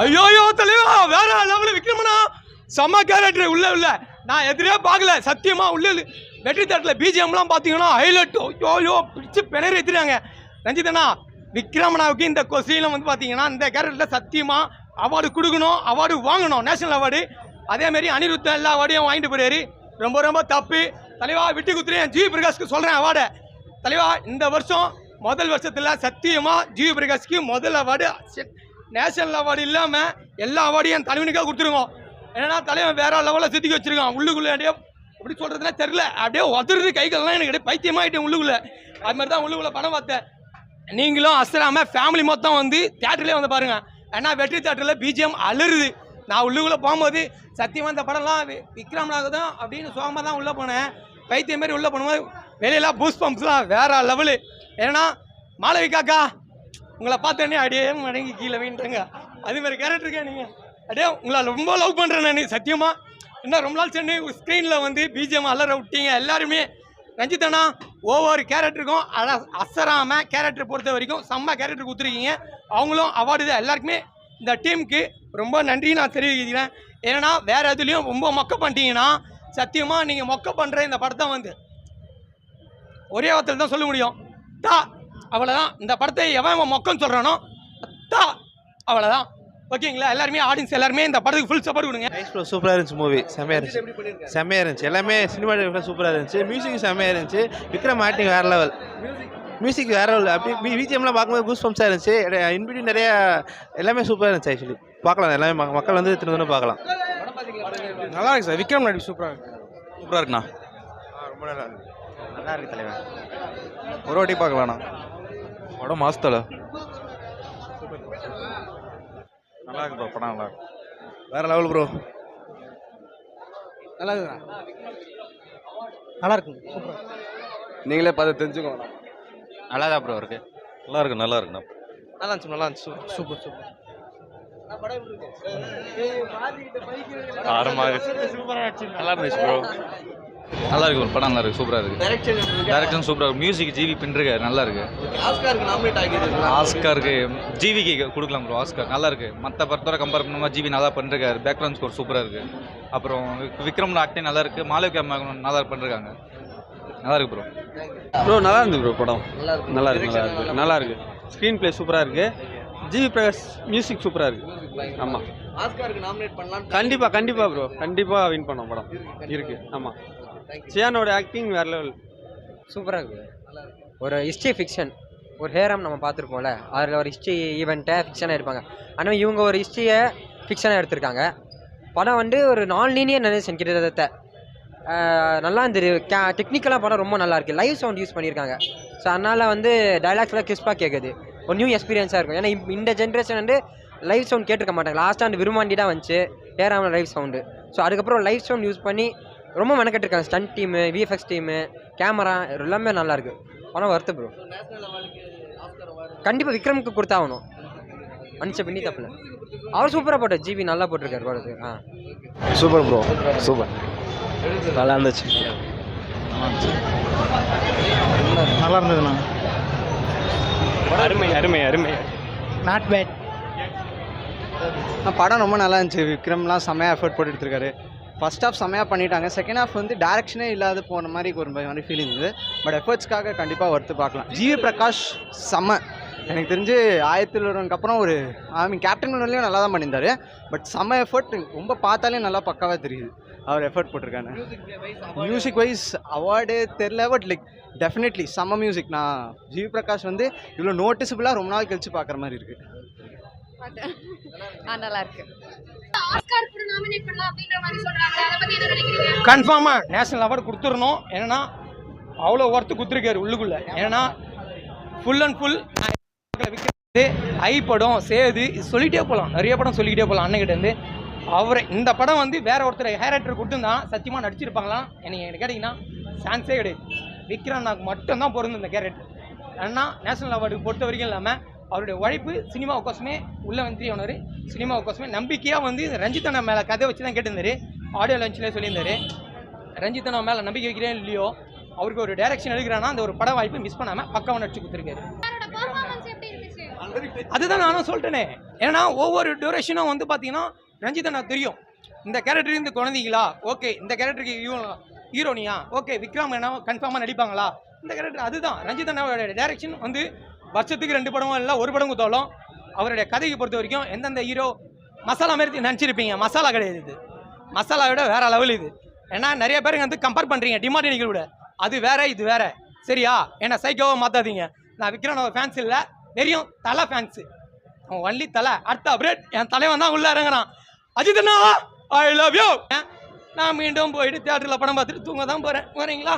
ஐயோயோ தலைவா வேற லெவலில் விக்ரமனா செம்ம கேரக்டர் உள்ள உள்ள. நான் எதிரே பார்க்கல. சத்தியமா உள்ள வெற்றி தட்டில் பிஜிஎம்லாம் பார்த்தீங்கன்னா ஹைலைட் ஐயோ ஐயோ பிடிச்சி பிணறி எடுத்துட்டாங்க ரஞ்சிதண்ணா விக்ரமனாவுக்கு இந்த கொஸ்டினில் வந்து பார்த்தீங்கன்னா இந்த கேரக்டரில் சத்தியமாக அவார்டு கொடுக்கணும் அவார்டு வாங்கணும் நேஷனல் அவார்டு அதேமாரி அனிருத்த எல்லா அவார்டையும் வாங்கிட்டு போயிடுறாரு ரொம்ப ரொம்ப தப்பு. தலைவா விட்டு குத்துறேன். ஜி. பிரகாஷ்க்கு சொல்கிறேன் அவார்டை தலைவா இந்த வருஷம் முதல் வருஷத்தில் சத்தியமாக ஜி. பிரகாஷ்க்கு முதல் அவார்டு நேஷனல் அவார்டு இல்லாமல் எல்லா அவார்டையும் என் தலைவனுக்காக கொடுத்துருவோம் ஏன்னா தலைவன் வேற லெவலில் சுற்றி வச்சிருக்கான். உள்ளுக்குள்ளே அப்படியே எப்படி சொல்கிறதுனா தெரில அப்படியே உதறது கைகள்லாம் எனக்கு அப்படியே பைத்தியமாகிட்டேன் உள்ளுக்குள்ளே. அது மாதிரி தான் உள்ளுக்குள்ளே படம் பார்த்தேன். நீங்களும் அசராமல் ஃபேமிலி மொத்தம் வந்து தேட்டர்லேயே வந்து பாருங்கள் ஏன்னா வெற்றி தேட்டரில் பிஜிஎம் அலருது நான் உள்ளுக்குள்ளே போகும்போது சத்தியமாக இந்த படம்லாம் விக்ரம் விக்ரம்னாக தான் அப்படின்னு சோகமாக தான் உள்ளே போனேன். பைத்தியம் மாதிரி உள்ளே போனோம். வெளியெல்லாம் பூஸ்ட் பம்ப்ஸ்லாம் வேறு லெவலு ஏன்னா மாளவிகாக்கா உங்களை பார்த்தோன்னே அப்படியே மடங்கி கீழே வீண்டாங்க அது மாதிரி கேரக்டருக்கே நீங்கள் அப்படியே உங்களை ரொம்ப லவ் பண்ணுறேன் நான் சத்தியமாக இன்னும் ரொம்ப நாள் சென்று ஸ்க்ரீனில் வந்து பிஜிஎம் அலற விட்டீங்க எல்லாருமே. ரஞ்சித்தண்ணா ஒவ்வொரு கேரக்டருக்கும் அட அசராமல் கேரக்டர் பொறுத்த வரைக்கும் செம்ம கேரக்டர் கொடுத்துருக்கீங்க. அவங்களும் அவார்டு தான் எல்லாருக்குமே. இந்த டீமுக்கு ரொம்ப நன்றி நான் தெரிவிக்கிறேன். ஏன்னா வேறு எதுலேயும் ரொம்ப மொக்க பண்ணிட்டீங்கன்னா சத்தியமாக நீங்கள் மொக்க பண்ணுற இந்த படத்தை வந்து ஒரே வார்த்தையில் தான் சொல்ல முடியும். தா அவ்வளோதான் இந்த படத்தை எவன் மொக்கன்னு சொல்கிறானோ தா அவ்வளோதான் ஓகேங்களா? எல்லாருமே ஆடியன்ஸ் எல்லாருமே இந்த படத்துக்கு ஃபுல் சப்போர்ட் கொடுங்க. நைஸ் ப்ரோ சூப்பராக இருந்துச்சு மூவி செம்மையாக இருந்துச்சு. செம்மையாக இருந்துச்சு. எல்லாமே சினிமாட்டோகிராஃபர் சூப்பராக இருந்துச்சு. மியூசிக் செம்மையாக இருந்துச்சு. விக்ரம் ஆக்டிங் வேறு லெவல் மியூசிக் வேறு லெவல் அப்படி பிஜிஎம்லாம் பார்க்கும்போது கூஸ் பம்ப்ஸாக இருந்துச்சு. இன்பிடி நிறைய எல்லாமே சூப்பராக இருந்துச்சு ஆக்சுவலி பார்க்கலாம் எல்லாமே மக்கள் வந்து திரும்ப திரும்ப பார்க்கலாம். நல்லா இருக்கு சார். விக்ரம் நடிப்பு சூப்பராக இருக்கு. சூப்பராக இருக்குண்ணா. ரொம்ப நல்லா இருக்கு. நல்லா இருக்கு தலைவன். ஒரு வாட்டி பார்க்கலாண்ணா. படம் மாசத்தல நல்லா இருக்கு ப்ரோ படம் நல்லா இருக்கு. வேற லெவல் ப்ரோ நல்லா இருக்குண்ணா நல்லா இருக்குங்க சூப்பராக நீங்களே பார்த்து தெரிஞ்சுக்கோங்க. நல்லா தான் ப்ரோ இருக்கு? நல்லா இருக்கு நல்லா இருக்குண்ணா. நல்லா இருந்துச்சு நல்லா இருந்துச்சு. சூப்பர் சூப்பர் ஆரமாக நல்லா இருந்துச்சு ப்ரோ நல்லா இருக்கு. படம் நல்லா இருக்கு. சூப்பராக இருக்கு? டேரக்ஷன் சூப்பராக இருக்கு. மியூசிக் ஜிவி பின்னிருக்காரு நல்லா இருக்கு ஆஸ்காருக்கு ஜிவிக்கு கொடுக்கலாம் ப்ரோ ஆஸ்கார் நல்லா இருக்கு மற்ற படத்தோட கம்பேர் பண்ணும்போது ஜிவி நல்லா பண்ணிருக்காரு. பேக்ரவுண்ட் ஸ்கோர் சூப்பராக இருக்கு. அப்புறம் விக்- விக்ரம் ஆக்டிங் நல்லா இருக்கு மாளவிகா மேகன் நல்லா பண்ணிருக்காங்க. நல்லா இருக்கு ப்ரோ ப்ரோ நல்லா இருந்து ப்ரோ படம் நல்லா இருக்கு நல்லா இருக்கு நல்லா இருக்கு. ஸ்க்ரீன் ப்ளே சூப்பராக இருக்கு ஜிவி பிரகாஷ் மியூசிக் சூப்பராக இருக்கு ஆமாம் கண்டிப்பாக கண்டிப்பாக ப்ரோ கண்டிப்பாக வின் பண்ணோம் படம். இருக்கு. ஆமாம் சியானோட ஆக்டிங் வேற லெவல் சூப்பராக இருக்குது ஒரு ஹிஸ்ட்ரி ஃபிக்ஷன் ஒரு ஹேரம் நம்ம பார்த்துருப்போம்ல அதில் ஒரு ஹிஸ்ட்ரி ஈவெண்ட்டை ஃபிக்ஷனாக எடுப்பாங்க. ஆனால் இவங்க ஒரு ஹிஸ்ட்ரியை ஃபிக்ஷனாக எடுத்திருக்காங்க. படம் வந்து ஒரு நான் லீனியர் நரேஷன் கிட்டத்தட்ட நல்லா இருந்தது. கே டெக்னிக்கலாக படம் ரொம்ப நல்லா இருக்குது லைவ் சவுண்ட் யூஸ் பண்ணியிருக்காங்க ஸோ அதனால் வந்து டைலாக்ஸ்லாம் கிறிஸ்பாக கேட்குது ஒரு நியூ எக்ஸ்பீரியன்ஸாக இருக்கும். ஏன்னா இந்த ஜென்ரேஷன் வந்து லைவ் சவுண்ட் கேட்டிருக்க மாட்டாங்க. லாஸ்ட் ஆண்டு விரும்பாண்டி தான் வந்துச்சு. ஏறாமல் லைவ் சவுண்டு ஸோ அதுக்கப்புறம் லைவ் சவுண்ட் யூஸ் பண்ணி ரொம்ப மெனக்கெட்டிருக்காங்க. Stunt team VFX team camera எல்லாமே நல்லா இருக்கு படம் வருத்து ப்ரோ கண்டிப்பாக விக்ரமுக்கு கொடுத்தாகணும். மனுஷ பின்னி தப்பில். அவர் சூப்பராக போட்டார். ஜிபி நல்லா போட்டிருக்காரு படத்துக்கு. ஆ. சூப்பர் ப்ரோ சூப்பர் நல்லா இருந்துச்சு. நல்லா இருந்ததுண்ணா. அருமை அருமை அருமை. நாட் பேட் படம் ரொம்ப நல்லா இருந்துச்சு. விக்ரம்லாம் செம்மையாக எஃபர்ட் போட்டு எடுத்திருக்காரு. ஃபஸ்ட் ஹாஃப் செம்மையாக பண்ணிட்டாங்க. செகண்ட் ஹாஃப் வந்து டேரக்ஷனே இல்லாத போன மாதிரி ஒரு மாதிரி ஃபீலிங் இருந்தது பட் எஃபர்ட்ஸ்க்காக கண்டிப்பாக ஒர்த்து பார்க்கலாம். ஜிவி பிரகாஷ் செம்ம. எனக்கு தெரிஞ்சு ஆயிரத்தில் ஒருவனுக்கு அப்புறம் ஒரு ஐ மீன் கேப்டன் மில்லர்லேயும் நல்லா தான் பண்ணியிருந்தாரு. பட் செம்ம எஃபர்ட் ரொம்ப பார்த்தாலே நல்லா பக்காவாக தெரியுது. அவர் எஃபர்ட் போட்டிருக்காங்க மியூசிக் வைஸ் அவார்டு தெரில பட் லைக் டெஃபினெட்லி செம்ம மியூசிக் நான் ஜிவி பிரகாஷ் வந்து இவ்வளோ நோட்டிசபிளாக ரொம்ப நாள் கழிச்சு பார்க்குற மாதிரி இருக்குது பார்த்தேன் ஆ நல்லா இருக்கு கன்ஃபார்மாக நேஷனல் அவார்டு கொடுத்துடணும். ஏன்னா அவ்வளோ ஒர்த்து கொடுத்துருக்காரு உள்ளுக்குள்ளே. ஏன்னா ஃபுல் அண்ட் ஃபுல் விற்கிறது ஐ படம் சேது இது சொல்லிகிட்டே போகலாம் நிறைய படம் சொல்லிக்கிட்டே போகலாம் அண்ணகிட்டேருந்து அவரை இந்த படம் வந்து வேற ஒருத்தர் ஹேரக்டர் கொடுத்துருந்தா சத்தியமாக நடிச்சிருப்பாங்களாம் எனக்கு எனக்கு கேட்டிங்கன்னா சான்ஸே கிடையாது. விக்ரம் நாக்கு மட்டும்தான் பொருந்தும் இந்த கேரக்டர் ஏன்னா நேஷனல் அவார்டு பொறுத்த வரைக்கும் இல்லாமல் அவருடைய உழைப்பு சினிமா கோசமே உள்ள வந்து அவனர் சினிமா கோசமே நம்பிக்கையாக வந்து ரஞ்சித் அண்ணா மேலே கதை வச்சு தான் கேட்டிருந்தாரு ஆடியோ லஞ்சில் சொல்லியிருந்தாரு. ரஞ்சித் அண்ணா மேலே நம்பிக்கை வைக்கிறேன் இல்லையோ? அவருக்கு ஒரு டைரக்ஷன் எடுக்கிறான்னா அந்த ஒரு பட வாய்ப்பு மிஸ் பண்ணாமல் பக்காவாக நடிச்சு கொடுத்துருக்காரு. அதுதான் நானும் சொல்லிட்டேனே. ஏன்னா ஒவ்வொரு டியூரேஷனும் வந்து பார்த்தீங்கன்னா ரஞ்சித் அண்ணா தெரியும். இந்த கேரக்டர் இந்த குழந்தைங்களா ஓகே இந்த கேரக்டருக்கு ஹீரோனியா ஓகே விக்ரம் என்ன கன்ஃபார்மாக நடிப்பாங்களா? இந்த கேரக்டர் அதுதான். ரஞ்சித் அண்ணாவோட டைரக்ஷன் வந்து வருஷத்துக்கு ரெண்டு படமும் இல்லை ஒரு படம் கொடுத்தாலும் அவருடைய கதையை பொறுத்த வரைக்கும் எந்தெந்த ஹீரோ மசாலா மாதிரி நினச்சிருப்பீங்க? மசாலா கிடையாது இது. மசாலா விட வேறு லெவல் இது. ஏன்னா நிறைய பேருங்க வந்து கம்பேர் பண்ணுறீங்க டிமார்டினிகள் விட. அது வேற இது வேற. சரியா? என்னை சைக்கோவை மாற்றாதீங்க நான் விக்ரம் ஒரு ஃபேன்ஸ் இல்லை. வெறியும் தலை ஃபேன்ஸு அவன் ஒன்லி தலை. அடுத்த அப்டேட் என் தலைவன் தான் உள்ள இறங்குறான். அஜித் அண்ணா ஐ லவ் யூ நான் மீண்டும் போயிட்டு தேட்டரில் படம் பார்த்துட்டு தூங்க தான் போகிறேன் வரீங்களா?